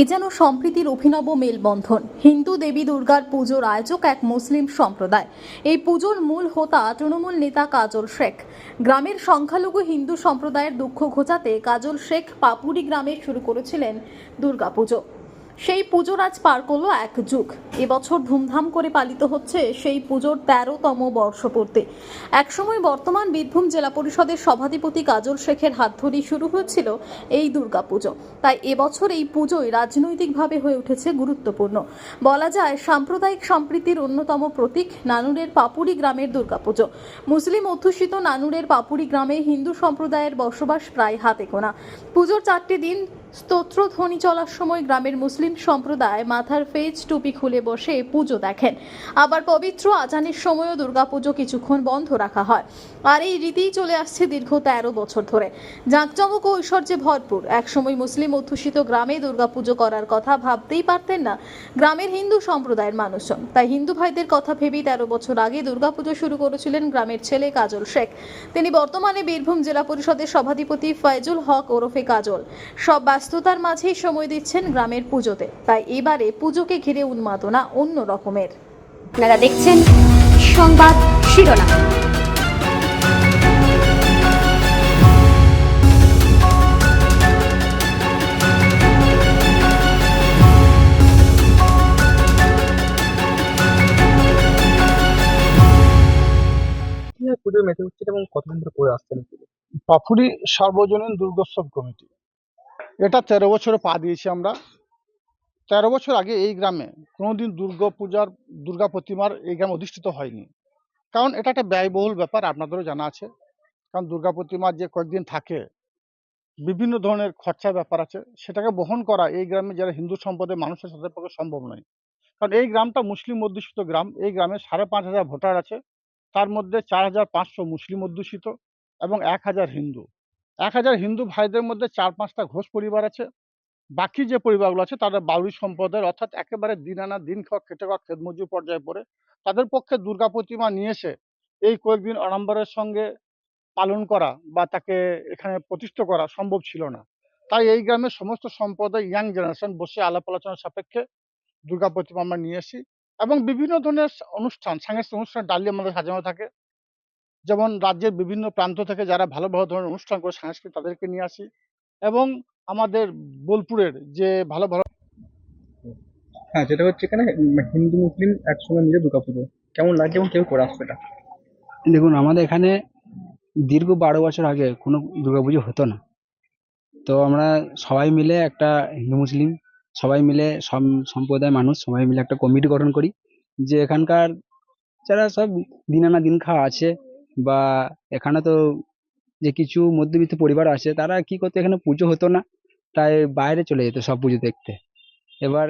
এ যেন সম্প্রীতির অভিনব মেলবন্ধন। হিন্দু দেবী দুর্গার পুজোর আয়োজক এক মুসলিম সম্প্রদায়। এই পুজোর মূল হোতা তৃণমূল নেতা কাজল শেখ। গ্রামের সংখ্যালঘু হিন্দু সম্প্রদায়ের দুঃখ ঘোচাতে কাজল শেখ পাপুরি গ্রামে শুরু করেছিলেন দুর্গাপুজো। সেই পুজোর আজ পার করল এক যুগ। এবছর ধুমধাম করে পালিত হচ্ছে সেই পুজোর তেরোতম বর্ষপূর্তি। একসময় বর্তমান বীরভূম জেলা পরিষদের সভাধিপতি কাজল শেখের হাত ধরেই শুরু হয়েছিল এই দুর্গাপুজো। তাই এবছর এই পুজোয় রাজনৈতিকভাবে হয়ে উঠেছে গুরুত্বপূর্ণ। বলা যায়, সাম্প্রদায়িক সম্প্রীতির অন্যতম প্রতীক নানুরের পাপুরি গ্রামের দুর্গাপুজো। মুসলিম অধ্যুষিত নানুরের পাপুরি গ্রামে হিন্দু সম্প্রদায়ের বসবাস প্রায় হাতে গোনা। পুজোর চারটি দিন স্তোত্র ধ্বনি চলার সময় গ্রামের মুসলিম সম্প্রদায় মাথার ফেজ টুপি খুলে বসে পুজো দেখেন। আবার পবিত্র আজানের সময়ও দুর্গাপুজো কিছুক্ষণ বন্ধ রাখা হয়। আর এই রীতিই চলে আসছে দীর্ঘ তেরো বছর ধরে। জাঁকজমক ঐশ্বর্যে ভরপুর। একসময় মুসলিম অধ্যুষিত গ্রামে দুর্গাপুজো করার কথা ভাবতেই পারতেন না গ্রামের হিন্দু সম্প্রদায়ের মানুষজন। তাই হিন্দু ভাইদের কথা ভেবেই তেরো বছর আগে দুর্গাপুজো শুরু করেছিলেন গ্রামের ছেলে কাজল শেখ। তিনি বর্তমানে বীরভূম জেলা পরিষদের সভাধিপতি ফয়জুল হক ওরফে কাজল। সব ব্যস্ততার মাঝেই সময় দিচ্ছেন গ্রামের পুজোতে। তাই এবারে পুজোকে ঘিরে উন্মাদনা অন্য রকমের। আপনারা দেখছেন সংবাদ শিরোনাম। মেতে উঠছে এবং কতদিন ধরে করে আসছেন? পাফুরি সার্বজনীন দুর্গোৎসব কমিটি। এটা তেরো বছরে পা দিয়েছি আমরা। তেরো বছর আগে এই গ্রামে কোনোদিন দুর্গা পূজার, দুর্গা প্রতিমার এই গ্রামে অধিষ্ঠিত হয়নি। কারণ এটা একটা ব্যয়বহুল ব্যাপার, আপনাদেরও জানা আছে। কারণ দুর্গা প্রতিমা যে কয়েকদিন থাকে, বিভিন্ন ধরনের খরচার ব্যাপার আছে, সেটাকে বহন করা এই গ্রামে যারা হিন্দু সম্প্রদায়ের মানুষের সাথে পক্ষে সম্ভব নয়। কারণ এই গ্রামটা মুসলিম অধ্যুষিত গ্রাম, এই গ্রামে সাড়ে পাঁচ হাজার ভোটার আছে, তার মধ্যে চার হাজার পাঁচশো মুসলিম অধ্যুষিত এবং এক হাজার হিন্দু। এক হাজার হিন্দু ভাইদের মধ্যে চার পাঁচটা ঘোষ পরিবার আছে বাকি যে পরিবারগুলো আছে তারা বাউরি সম্প্রদায়ের অর্থাৎ একেবারে দিন আনা দিন খাওয়া, খেটে খাওয়া খেতমজুর পর্যায়ে পড়ে, তাদের পক্ষে দুর্গা প্রতিমা নিয়ে এসে এই কয়েকদিন আড়ম্বরের সঙ্গে পালন করা বা তাকে এখানে প্রতিষ্ঠা করা সম্ভব ছিল না। তাই এই গ্রামের সমস্ত সম্প্রদায় ইয়াং জেনারেশন বসে আলাপ আলোচনার সাপেক্ষে দুর্গা প্রতিমা আমরা নিয়ে আসি এবং বিভিন্ন ধরনের অনুষ্ঠান, সাংস্কৃতিক অনুষ্ঠান ডালি আমাদের সাজানো থাকে। যেমন রাজ্যের বিভিন্ন প্রান্ত থেকে যারা ভালো ভালো ধরনের অনুষ্ঠান করে সাংস্কৃতিক তাদেরকে নিয়ে আসি এবং আমাদের বোলপুরের যে ভালো ভালো হ্যাঁ যেটা হচ্ছে এখানে হিন্দু মুসলিম একসঙ্গে মিলে দুর্গা পুজো। কেমন লাগছে এবং কেউ করে এটা? দেখুন আমাদের এখানে দীর্ঘ বারো বছর আগে কোনো দুর্গাপুজো হতো না। তো আমরা সবাই মিলে একটা হিন্দু মুসলিম সবাই মিলে সব সম্প্রদায়ের মানুষ সবাই মিলে একটা কমিটি গঠন করি যে এখানকার যারা সব দিন আনা দিন খাওয়া আছে বা এখানে তো যে কিছু মধ্যবিত্ত পরিবার আছে তারা কি করতো? এখানে পুজো হতো না। তাই বাইরে চলে যেত সব পুজো দেখতে। এবার